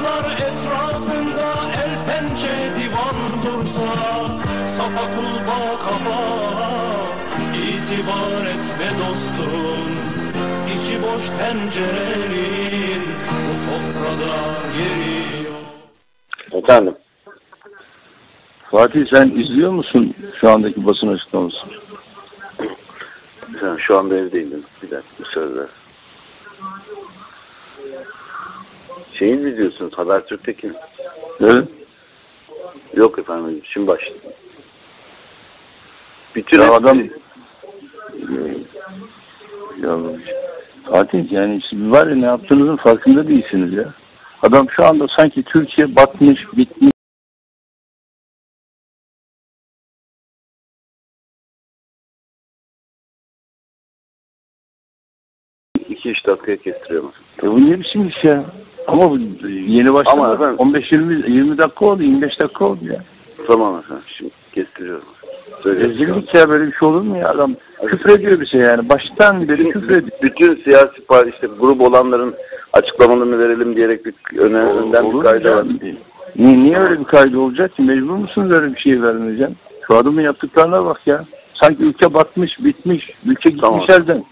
Dağlar etrafında el pençe divan dursa Safa kulba kafa itibar etme dostum İçi boş tencerenin bu sofrada yeri yok Efendim. Fatih sen izliyor musun şu andaki basın açıklamasını? Şu anda evdeydim. Bir dakika müsaade ver. Şeyin mi diyorsunuz? Habertürk Tekin. Evet. Yok efendim. Şimdi başladım. Bütün Ya adam ya Fatih yani siz var ya ne yaptığınızın farkında değilsiniz ya. Adam şu anda sanki Türkiye batmış, bitmiş. İki üç dakikaya kestiriyorum. E bu ne biçim iş ya? Ama bu yeni başladı. Ama efendim- 15-20 20 dakika oldu, 25 dakika oldu ya. Tamam efendim. Şimdi kestiriyorum. Söyle. Rezillik ya böyle bir şey olur mu ya adam? Küfrediyor bir şey yani. Baştan beri küfrediyor. Bütün siyasi parti işte grup olanların açıklamalarını verelim diyerek bir öne, önden bir ya? var. Niye, niye öyle bir kaydı olacak ki? Mecbur musunuz öyle bir şey vermeyeceğim? Şu adamın yaptıklarına bak ya. Sanki ülke batmış, bitmiş. Ülke gitmiş Tamam. elden.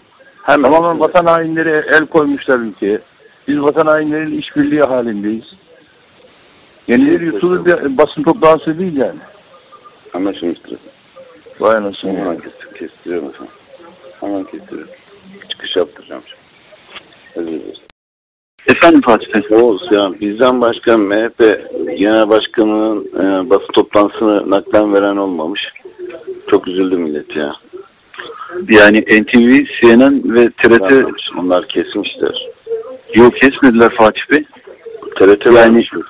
Hemen. Tamamen vatan hainleri el koymuşlar ülkeye. Biz vatan hainlerinin işbirliği halindeyiz. Yenileri yutulur bir basın toplantısı değil yani. Anlaşılmıştır. Vay anasını Hemen ya. kestir, kestiriyorum efendim. Hemen kestiriyorum. Çıkış yaptıracağım şimdi. Özür dileriz. Efendim Fatih Bey. Oğuz ya bizden başka MHP Genel Başkanı'nın e, basın toplantısını naklen veren olmamış. Çok üzüldü millet ya. Yani NTV, CNN ve TRT Onlar kesmişler. yok kesmediler Fatih Bey. TRT Yani- vermiş mi?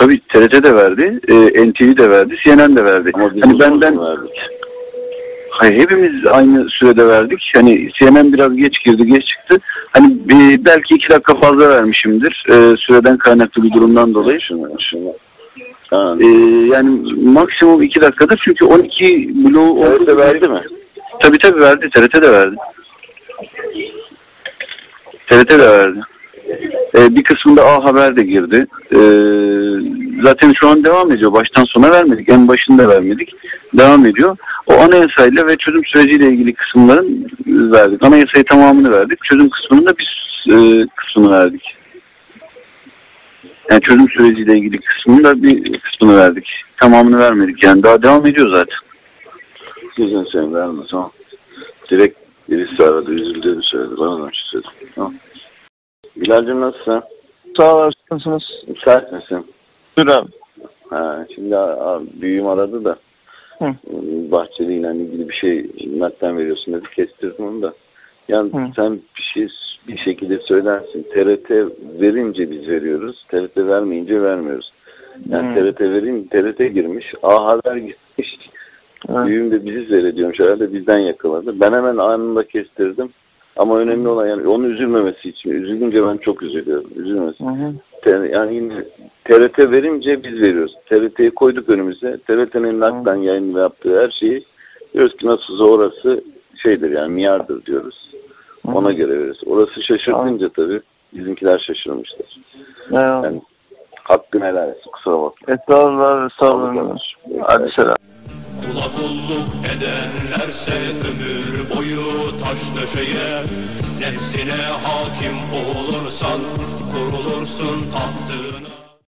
Tabii TRT de verdi, e, NTV de verdi, CNN de verdi. Ama hani benden verdik. hayır, hepimiz aynı sürede verdik. Hani CNN biraz geç girdi, geç çıktı. Hani bir, belki iki dakika fazla vermişimdir. e, süreden kaynaklı bir durumdan dolayı. Şunu, şunu. Ha, E, yani maksimum iki dakikadır çünkü 12 bloğu oldu. TRT verdi mi? Tabii tabii verdi. TRT de verdi. TRT de verdi. Ee, bir kısmında A Haber de girdi. Ee, zaten şu an devam ediyor. Baştan sona vermedik. En başında vermedik. Devam ediyor. O anayasayla ve çözüm süreciyle ilgili kısımların verdik. Anayasayı tamamını verdik. Çözüm kısmının da bir e, kısmını verdik. Yani çözüm süreciyle ilgili kısmının da bir kısmını verdik. Tamamını vermedik. Yani daha devam ediyor zaten. Gözün sen verme tamam. Direkt birisi aradı, üzüldüğünü söyledi. Bana da bir şey söyledi. Tamam. Bilal'cim nasılsın? Sağ olasınız. Müsait misin? Dur abi. Ha, şimdi a- a- büyüğüm aradı da Hı. Bahçeli ile ilgili bir şey naklen veriyorsun dedi. Kestirdim onu da. Yani Hı. sen bir şey bir şekilde söylersin. TRT verince biz veriyoruz. TRT vermeyince vermiyoruz. Yani Hı. TRT verin TRT girmiş. A Haber girmiş. Evet. Büyüğüm de bizi seyrediyormuş herhalde bizden yakaladı. Ben hemen anında kestirdim. Ama önemli olan yani onu üzülmemesi için. Üzülünce ben çok üzülüyorum. Üzülmesi. Hı hı. Te- yani yine TRT verince biz veriyoruz. TRT'yi koyduk önümüze. TRT'nin naklen yayın yaptığı her şeyi diyoruz ki nasılsa orası şeydir yani miyardır diyoruz. Ona göre veriyoruz. Orası şaşırtınca tabii bizimkiler şaşırmışlar. Eyvallah. Yani hakkın helal etsin. Kusura bakma. Estağfurullah, estağfurullah. Hadi selam. Kula kulluk edenlerse ömür boyu taş döşeye Nefsine hakim olursan kurulursun tahtına